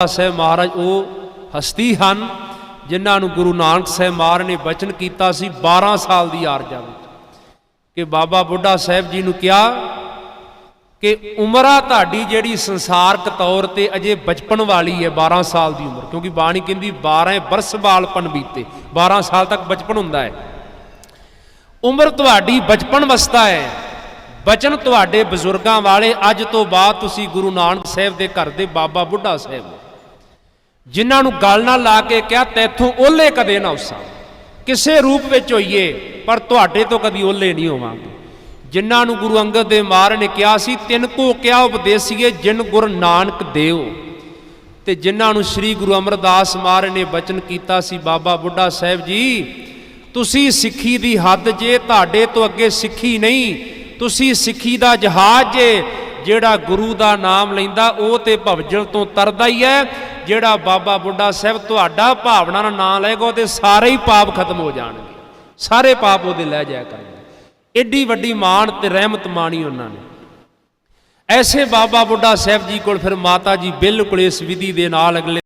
ਸਾਹਿਬ ਮਹਾਰਾਜ, ਉਹ ਹਸਤੀ ਹਨ, ਜਿਨ੍ਹਾਂ ਨੂੰ ਗੁਰੂ ਨਾਨਕ ਸਾਹਿਬ ਮਹਾਰਾਜ ਨੇ ਬਚਨ ਕੀਤਾ ਸੀ 12 ਸਾਲ ਦੀ ਆਰਜਾ ਵਿੱਚ। ਕਿ ਬਾਬਾ ਬੁੱਢਾ ਸਾਹਿਬ ਜੀ ਨੂੰ ਕਿਹਾ ਕਿ ਉਮਰਾ ਤੁਹਾਡੀ ਜਿਹੜੀ ਸੰਸਾਰਕ ਤੌਰ ਤੇ ਅਜੇ ਬਚਪਨ ਵਾਲੀ ਹੈ 12 ਸਾਲ ਦੀ ਉਮਰ, ਕਿਉਂਕਿ ਬਾਣੀ ਕਹਿੰਦੀ 12 ਬਰਸ ਬਾਲਪਨ ਬੀਤੇ 12 ਸਾਲ ਤੱਕ ਬਚਪਨ ਹੁੰਦਾ ਹੈ। ਉਮਰ ਤੁਹਾਡੀ ਬਚਪਨ ਅਵਸਥਾ ਹੈ, ਬਚਨ ਤੁਹਾਡੇ ਬਜ਼ੁਰਗਾਂ ਵਾਲੇ ਅੱਜ ਤੋਂ ਬਾਅਦ ਤੁਸੀਂ ਗੁਰੂ ਨਾਨਕ ਸਾਹਿਬ ਦੇ ਘਰ ਦੇ ਬਾਬਾ ਬੁੱਢਾ ਸਾਹਿਬ ਜਿਨ੍ਹਾਂ ਨੂੰ ਗੱਲ ਨਾਲ ਲਾ ਕੇ ਕਿਹਾ, ਤੈਥੋਂ ਓਲੇ ਕਦੇ ਨਾ ਉਸਾ। ਕਿਸੇ ਰੂਪ ਵਿੱਚ ਹੋਈਏ, ਪਰ ਤੁਹਾਡੇ ਤੋਂ ਕਦੀ ਓਲੇ ਨਹੀਂ ਹੋਵਾਂਗੇ। ਜਿਨ੍ਹਾਂ ਨੂੰ ਗੁਰੂ ਅੰਗਦ ਦੇਵ ਮਹਾਰਾਜ ਨੇ ਕਿਹਾ ਸੀ, ਤਿੰਨ ਕੋ ਕਿਆ ਉਪਦੇਸੀਏ ਜਿਨ ਗੁਰ ਨਾਨਕ ਦੇਵ ਤੇ ਜਿਨ੍ਹਾਂ ਨੂੰ ਸ੍ਰੀ ਗੁਰੂ ਅਮਰਦਾਸ ਮਹਾਰਾਜ ਨੇ ਬਚਨ ਕੀਤਾ ਸੀ, ਬਾਬਾ ਬੁੱਢਾ ਸਾਹਿਬ ਜੀ, ਤੁਸੀਂ ਸਿੱਖੀ ਦੀ ਹੱਦ ਜੇ, ਤੁਹਾਡੇ ਤੋਂ ਅੱਗੇ ਸਿੱਖੀ ਨਹੀਂ, ਤੁਸੀਂ ਸਿੱਖੀ ਦਾ ਜਹਾਜ਼ ਜੇ, ਜਿਹੜਾ ਗੁਰੂ ਦਾ ਨਾਮ ਲੈਂਦਾ, ਉਹ ਤੇ ਭਵਜਲ ਤੋਂ ਤਰਦਾ ਹੀ ਹੈ। ਜਿਹੜਾ ਬਾਬਾ ਬੁੱਢਾ ਸਾਹਿਬ ਤੁਹਾਡਾ ਭਾਵਨਾ ਨਾਲ ਨਾਂ ਲਏਗਾ, ਉਹਦੇ ਸਾਰੇ ਹੀ ਪਾਪ ਖਤਮ ਹੋ ਜਾਣਗੇ। ਸਾਰੇ ਪਾਪ ਉਹਦੇ ਲੈ ਜਾਇਆ ਕਰਨਗੇ। ਏਡੀ ਵੱਡੀ ਮਾਣ ਤੇ ਰਹਿਮਤ ਮਾਣੀ ਉਹਨਾਂ ਨੇ। ਐਸੇ ਬਾਬਾ ਬੁੱਢਾ ਸਾਹਿਬ ਜੀ ਕੋਲ ਫਿਰ ਮਾਤਾ ਜੀ ਬਿਲਕੁਲ ਇਸ ਵਿਧੀ ਦੇ ਨਾਲ ਅਗਲੇ